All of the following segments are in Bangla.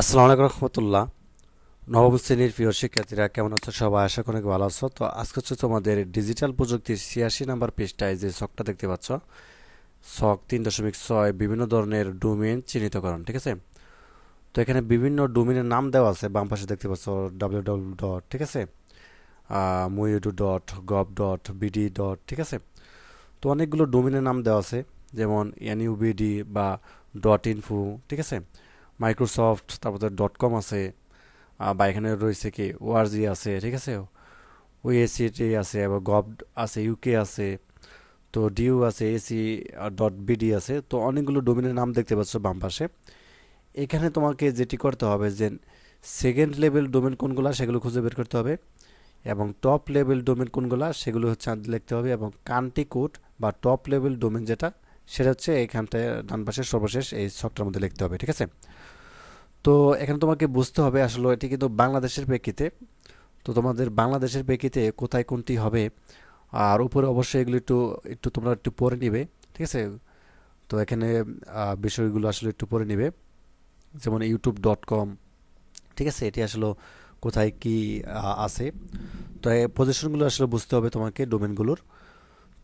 আসসালামু আলাইকুম রহমতুল্লাহ। নবম শ্রেণির প্রিয় শিক্ষার্থীরা, কেমন আছো সবাই? আশা করি ভালো আছো। তো আজকে হচ্ছে তোমাদের ডিজিটাল প্রযুক্তির ছিয়াশি নাম্বার পেজটায় যে শখটা দেখতে পাচ্ছ শখ তিন দশমিক ছয়, বিভিন্ন ধরনের ডোমেন চিহ্নিতকরণ, ঠিক আছে? তো এখানে বিভিন্ন ডোমেনের নাম দেওয়া আছে, বাম পাশে দেখতে পাচ্ছ ডাব্লিউ ডাব্লিউ ডট ঠিক আছে? মুইডু dot gov dot BD dot ঠিক আছে? তো অনেকগুলো ডোমেনের নাম দেওয়া আছে, যেমন এনইউবিডি বা ডট ইনফো ঠিক আছে? মাইক্রোসফট তারপরে ডট কম আছে বা এখানে রয়েছে কি ওআরজি আছে, ঠিক আছে? ওএসিটি আছে এবং গভ আছে ইউকে আছে, তো ডিউ আছে এসি ডট বিডি আছে, তো অনেকগুলো ডোমেনের নাম দেখতে পাচ্ছ বাম পাশে। এখানে তোমাকে যেটি করতে হবে যে সেকেন্ড লেভেল ডোমেন কোনগুলা সেগুলো খুঁজে বের করতে হবে, এবং টপ লেভেল ডোমেন কোনগুলা সেগুলো হচ্ছে লিখতে হবে, এবং কান্ট্রি কোড বা টপ লেভেল ডোমেন যেটা সেটা হচ্ছে এখানটায় ডান পাশের সর্বশেষ এই ছকটার মধ্যে লিখতে হবে, ঠিক আছে? তো এখানে তোমাকে বুঝতে হবে আসলে এটি কিন্তু বাংলাদেশের প্রেক্ষিতে। তো তোমাদের বাংলাদেশের প্রেক্ষিতে কোথায় কোনটি হবে, আর উপরে অবশ্যই এগুলো একটু একটু তোমরা একটু পরে নিবে, ঠিক আছে? তো এখানে বিষয়গুলো আসলে একটু পড়ে নিবে। যেমন ইউটিউব ডট কম, ঠিক আছে? এটি আসলে কোথায় কি আছে। তো এই পজিশনগুলো আসলে বুঝতে হবে তোমাকে ডোমেনগুলোর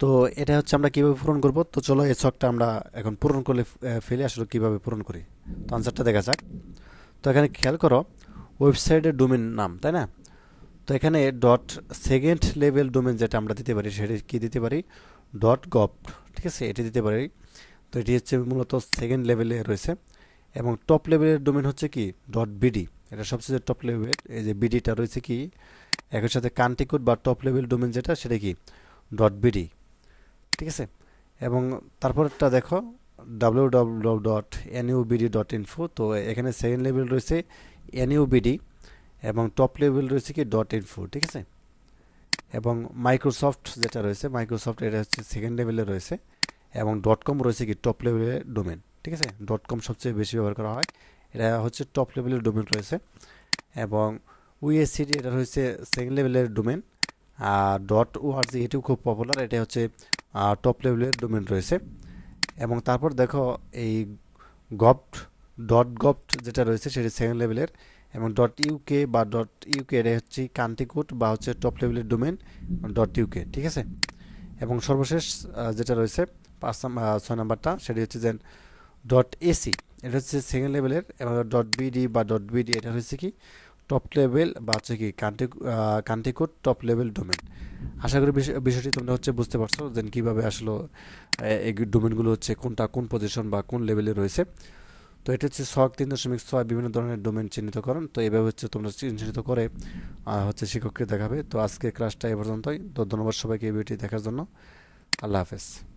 তো এটা হচ্ছে আমরা কীভাবে পূরণ করব? তো চলো, এই ছকটা আমরা এখন পূরণ করলে ফেলে আসলে কীভাবে পূরণ করি? তো আনসারটা দেখা যাক। তো এখানে খেয়াল করো ওয়েবসাইটের ডোমেন নাম, তাই না? তো এখানে ডট সেকেন্ড লেভেল ডোমেন যেটা আমরা দিতে পারি, সেটা কি দিতে পারি? ডট গভ ঠিক আছে? এটি দিতে পারি। তো এটি হচ্ছে মূলত সেকেন্ড লেভেলে রয়েছে। এবং টপ লেভেলের ডোমেন হচ্ছে কি? ডট বিডি এটা সবচেয়ে টপ লেভেল এই যে বিডিটা রয়েছে কি? একই সাথে কান্ট্রি বা টপ লেভেল ডোমেন যেটা, সেটা কি? ডট বিডি ঠিক আছে? এবং তারপরটা দেখো W W dot NUBD dot info তো এখানে সেকেন্ড লেভেল রয়েছে এনইউবিডি এবং টপ লেভেল রয়েছে কি. ডট ইনফো ঠিক আছে? এবং মাইক্রোসফট যেটা রয়েছে মাইক্রোসফট এটা হচ্ছে সেকেন্ড লেভেলে রয়েছে এবং. ডট কম রয়েছে কি টপ লেভেলের ডোমেন ঠিক আছে? ডট কম সবচেয়ে বেশি ব্যবহার করা হয়। এটা হচ্ছে টপ লেভেলের ডোমেন রয়েছে এবং উইএসসিডি এটা হচ্ছে সেকেন্ড লেভেলের ডোমেন আর. ডট ওআরজি এটিও খুব পপুলার এটা হচ্ছে টপ লেভেলের ডোমেন রয়েছে। এবং তারপর দেখো এই গভট ডট গভট যেটা রয়েছে সেটি সেকেন্ড লেভেলের এবং ডট ইউকে বা ডট ইউকে এটা হচ্ছে কান্ট্রি কোড বা হচ্ছে টপ লেভেলের ডোমেন ডট ইউকে ঠিক আছে? এবং সর্বশেষ যেটা রয়েছে, পাঁচ ছয় নাম্বারটা, সেটি হচ্ছে যে ডট এসি এটা হচ্ছে সেকেন্ড লেভেলের এবং ডট বিডি বা ডট বিডি এটা হচ্ছে কি? টপ লেভেল বা হচ্ছে কি country country top level domain আশা করি বিষয়- বিষয়টি তোমরা হচ্ছে বুঝতে পারছ যে কীভাবে আসলে এই ডোমেনগুলো হচ্ছে কোনটা, কোন পজিশন বা কোন লেভেলে রয়েছে। তো এটা হচ্ছে শখ তিন দশমিক ছয় বিভিন্ন ধরনের ডোমেন চিহ্নিতকরণ। তো এভাবে হচ্ছে তোমরা চিহ্নিত করে হচ্ছে শিক্ষককে দেখাবে। তো আজকে ক্লাসটা এ পর্যন্তই। তো ধন্যবাদ সবাইকে এই ভিডিওটি দেখার জন্য। আল্লাহ হাফেজ।